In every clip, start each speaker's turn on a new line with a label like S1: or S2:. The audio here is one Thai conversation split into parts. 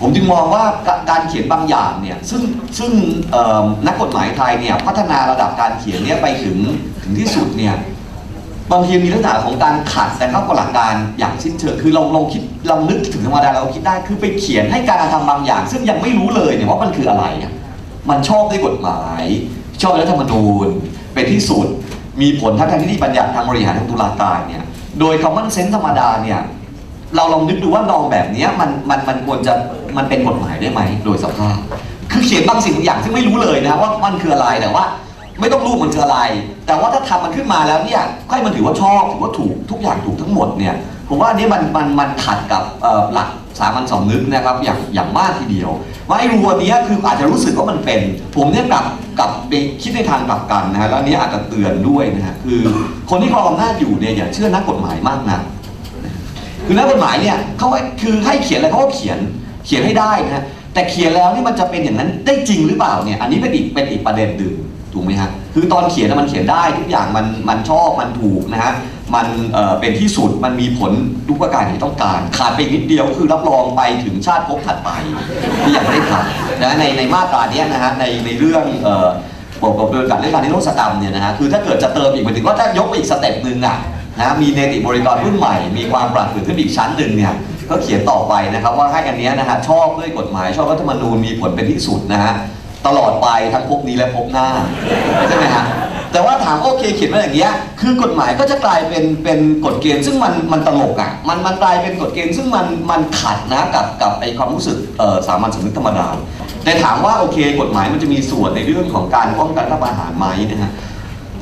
S1: ผมจึงมองว่าการเขียนบางอย่างเนี่ยซึ่งซึ่งนักกฎหมายไทยเนี่ยพัฒนาระดับการเขียนเนี่ยไปถึงถึงที่สุดเนี่ยบางทีมีลักษณะของการขัดแต่เข้ากับหลักการอย่างสิ้นเชิงคือเราเราคิดเรานึกถึงธรรมดาเราคิดได้คือไปเขียนให้การกระทำบางอย่าง ซึ่งยังไม่รู้เลยเนี่ยว่ามันคืออะไร มันชอบด้วยกฎหมาย ชอบด้วยรัฐธรรมนูญ เป็นที่สุด มีผลทั้งทางนิติบัญญัติทางบริหารทางตุลาการเนี่ยโดย common sense ธรรมดาเนี่ย เราลองนึกดูว่านองแบบนี้มันมันมันควรจะมันเป็นกฎหมายได้ไหมโดยสภาพคือเขียนบางสิ่งบางอย่างซึ่งไม่รู้เลยนะว่ามันคืออะไรแต่ว่า ไม่ต้องรู้มันคืออะไร แต่ว่าถ้าทำมันขึ้นมาแล้วเนี่ยให้มันถือว่าชอบถือว่าถูกทุกอย่างถูกทั้งหมดเนี่ยผมว่าอันนี้มันมันมันขัดกับหลักสามัญสำนึกนะครับอย่างอย่างมากทีเดียว ว่าไอ้รูอันเนี้ยคืออาจจะรู้สึกว่ามันเป็น ผมเนี่ยกลับกลับไปคิดในทางกลับกันนะฮะแล้วนี้อาจจะเตือนด้วยนะฮะคือคนที่ครองอำนาจอยู่เนี่ยอย่าเชื่อนักกฎหมายมากนะ คือนักกฎหมายเนี่ยเขาคือให้เขียนอะไรเขาก็เขียนเขียนให้ได้นะฮะแต่เขียนแล้วนี่มันจะเป็นอย่างนั้นได้จริงหรือเปล่าเนี่ยอันนี้เป็นอีกเป็นอีกประเด็นหนึ่งถูกไหมฮะคือตอนเขียนมันเขียนได้ทุกอย่างมันมันชอบมันถูกนะฮะมันเอ่อเป็นที่สุดมันมีผลทุกประการที่ต้องการ ขาดไปนิดเดียวคือรับรองไปถึงชาติภพถัดไปที่ยังไม่ได้ทำนะในในมาตราเนี้ยนะฮะในในเรื่องเอ่อบอกกับเรื่องการเรื่องการนิรโทษกรรมเนี่ยนะฮะคือถ้าเกิดจะเติมอีกหมายถึงว่าถ้ายกไปอีกสเต็ปหนึ่งอะ นะมีเนติบริกรรุ่นใหม่ มีความปราดเปรื่องขึ้นอีกชั้นหนึ่งเนี่ยก็เขียนต่อไปนะครับว่าให้อันนี้นะฮะชอบด้วยกฎหมาย ชอบรัฐธรรมนูญมีผลเป็นที่สุดนะฮะตลอดไปทั้งภพนี้และภพหน้าใช่ไหมฮะแต่ว่าถามโอเคเขียนมาอย่างเงี้ยคือกฎหมายก็จะกลายเป็นเป็นกฎเกณฑ์ซึ่งมันมันตลกอะมันมันกลายเป็นกฎเกณฑ์ซึ่งมันมันขัดนะกับกับไอความรู้สึกเอ่อสามัญสำนึกธรรมดาแต่ถามว่าโอเค กฎหมายมันจะมีส่วนในเรื่องของการป้องกันรัฐประหารไหมนะฮะ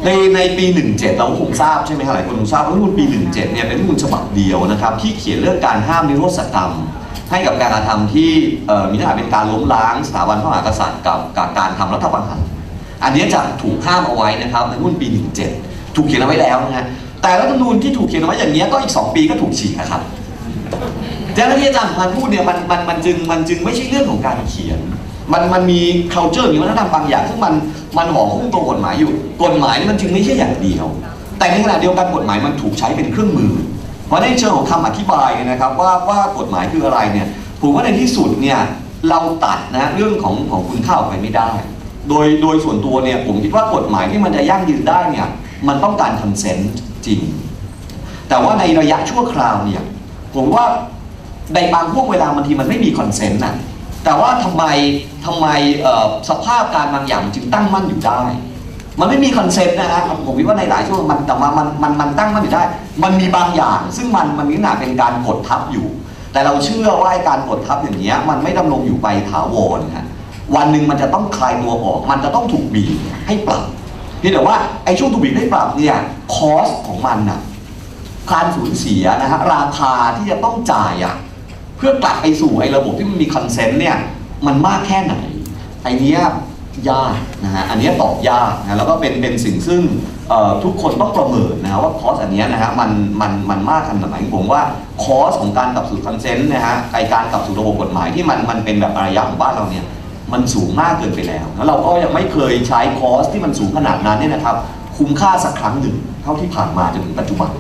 S1: ในในปี 17 เราคงทราบใช่ไหมฮะหลายคนคงทราบว่ารัฐธรรมนูญปี 17 เนี่ยเป็นรัฐธรรมนูญฉบับเดียวนะครับ ที่เขียนเรื่องการห้ามนิรโทษกรรม ให้กับการกระทำที่เอ่อมีเนื้อหาเป็นการล้มล้างสถาบันพระมหากษัตริย์กับกับการทำรัฐประหารอันนี้จะถูกห้ามเอาไว้นะครับในรุ่นปี 17 ถูกเขียนเอาไว้แล้วนะฮะแต่รัฐธรรมนูญที่ถูกเขียนเอาไว้อย่างนี้ยก็อีก 2 ปีก็ถูกฉีกนะครับแต่ที่อาจารย์พันพูดเนี่ยมันมันมันจึงมันจึงไม่ใช่เรื่องของการเขียน มันมันมี culture มีวัฒนธรรมบางอย่างซึ่งมันมันห่อหุ้มตัวกฎหมายอยู่ กฎหมายนี่มันจึงไม่ใช่อย่างเดียว แต่ในขณะเดียวกันกฎหมายมันถูกใช้เป็นเครื่องมือ เพราะในเชิงของคำอธิบายนะครับว่าว่ากฎหมายคืออะไรเนี่ยผมว่าในที่สุดเนี่ยเราตัดนะเรื่องของของคุณค่าออกไปไม่ได้ โดยโดยส่วนตัวเนี่ยผมคิดว่ากฎหมายที่มันจะยั่งยืนได้เนี่ยมันต้องการ consent จริง แต่ว่าในระยะชั่วคราวเนี่ยผมว่าในบางช่วงเวลาบางทีมันไม่มีคอนเซนต์นะ แต่ว่าทำไมทำไมสภาพการบางอย่างจึงตั้งมั่นอยู่ได้ มันไม่มีคอนเซนต์นะฮะผมคิดว่าในหลายช่วงมันแต่ว่ามันมันมันตั้งมั่นอยู่ได้ มันมีบางอย่าง ซึ่งมันมันนี่หนาเป็นการกดทับอยู่ แต่เราเชื่อว่าไอ้การกดทับอย่างเนี้ยมันไม่ดำรงอยู่ไปถาวรฮะวันหนึ่งมันจะต้องคลายตัวออก มันจะต้องถูกบีบให้ปรับเพียงแต่ว่าไอ้ช่วงถูกบีบให้ปรับเนี่ยคอสของมันน่ะการสูญเสียนะฮะราคาที่จะต้องจ่ายอะ เพื่อกลับไปสู่ไอ้ระบบที่มันมีคอนเซนต์เนี่ยมันมากแค่ไหนไอเนี้ยยากนะฮะอันเนี้ยตอบยากนะแล้วก็เป็นเป็นสิ่งซึ่งทุกคนต้องประเมินนะฮะว่าคอสอันเนี้ยนะฮะมันมันมันมากขนาดไหนผมว่าคอสของการกลับสู่คอนเซนต์นะฮะไอการกลับสู่ระบบกฎหมายที่มันมันเป็นแบบอารยะของบ้านเราเนี่ยมันสูงมากเกินไปแล้วแล้วเราก็ยังไม่เคยใช้คอสที่มันสูงขนาดนั้นเนี่ยนะครับคุ้มค่าสักครั้งหนึ่งเท่าที่ผ่านมาจนถึงปัจจุบัน